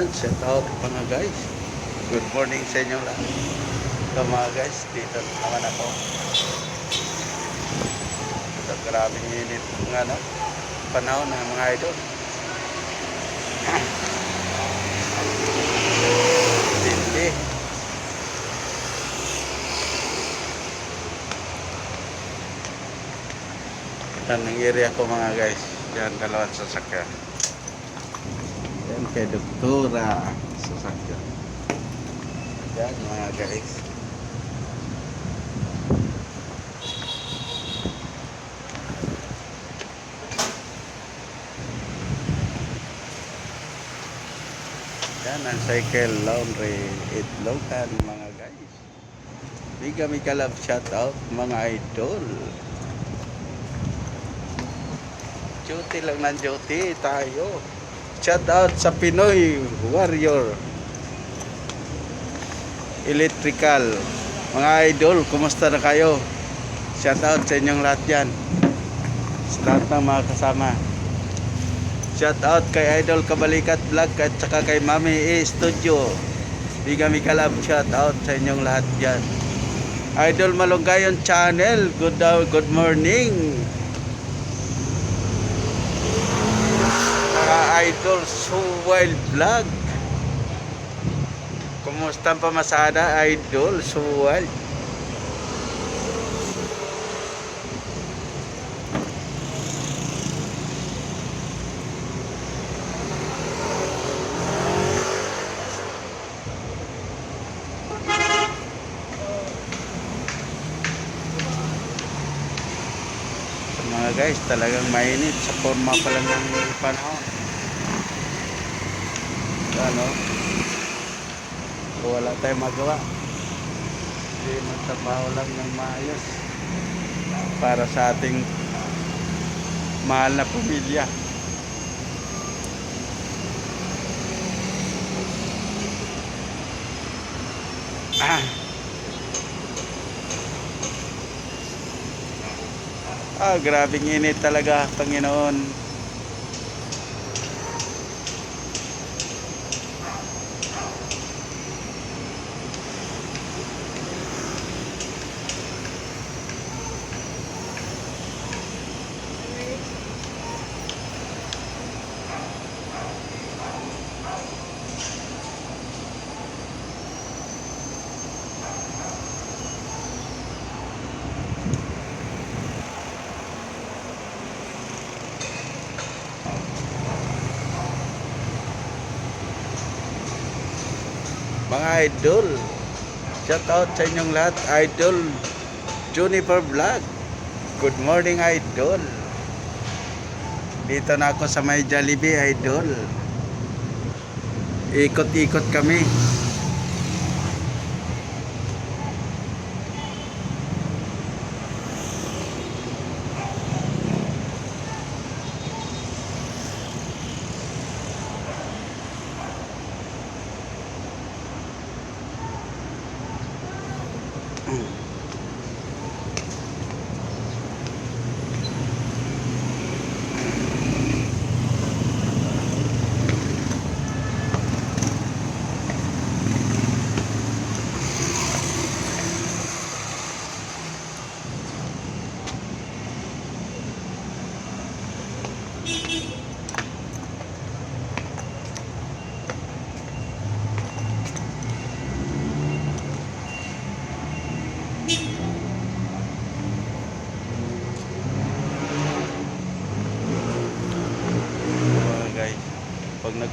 Yan, set out mga guys. Good morning sa inyo lahat. Ito mga guys, dito naman ako. Ito grabing init ng ano, panahon ng mga idol. Tindi. Yan ang area ko mga guys. Yan, dalawang sasakyan. Kay Doktora sasakyan. Yan mga guys. Yan ang cycle laundry itlokan mga guys. Biga mi kalab shout out mga idol. Duty lang ng duty tayo. Shout out sa Pinoy Warrior. Electrical. Mga idol, kumusta na kayo? Shout out sa inyong lahat yan. Sa lahat ng mga kasama. Shout out kay Idol Kabalikat Vlog at saka kay Mami E Studio. Bigami Kalab, shout out sa inyong lahat yan. Idol Malunggayon Channel, good, uh, good morning. Mga Idol Suwild Vlog. Kumusta ang pamasada, Idol Suwild? So, mga guys, talagang mainit sa forma pa lang ng panahon. Ano? Wala tayong magawa. Hindi magtrabaho lang ng maayos para sa ating mahal na pamilya. Ah. Ah, grabing init talaga, Panginoon. Mga idol, shout out sa inyong lahat, idol Juniper Vlog. Good morning, idol. Dito na ako sa may Jollibee, idol. Ikot-ikot kami. boom.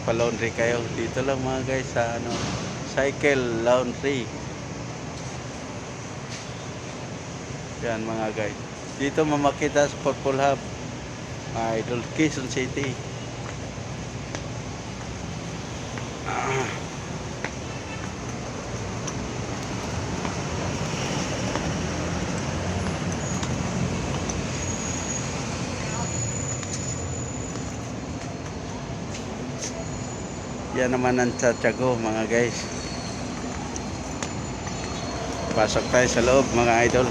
Pag nagpa-laundry kayo. Dito lang mga guys sa ano cycle laundry. Yan mga guys. Dito mamakita sa Purple Hub mga idol Quezon City. Ah. Yan naman ang tsatsago mga guys. Pasok tayo sa loob mga idol.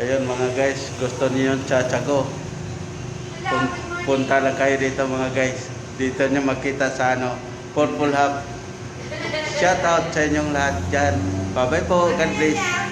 Ayun mga guys, gusto niyo yung. Pun- punta lang kayo dito mga guys. Dito nyo makita sa ano, Purple Hub. Shout out sa inyong lahat dyan. Bye bye po. God bless.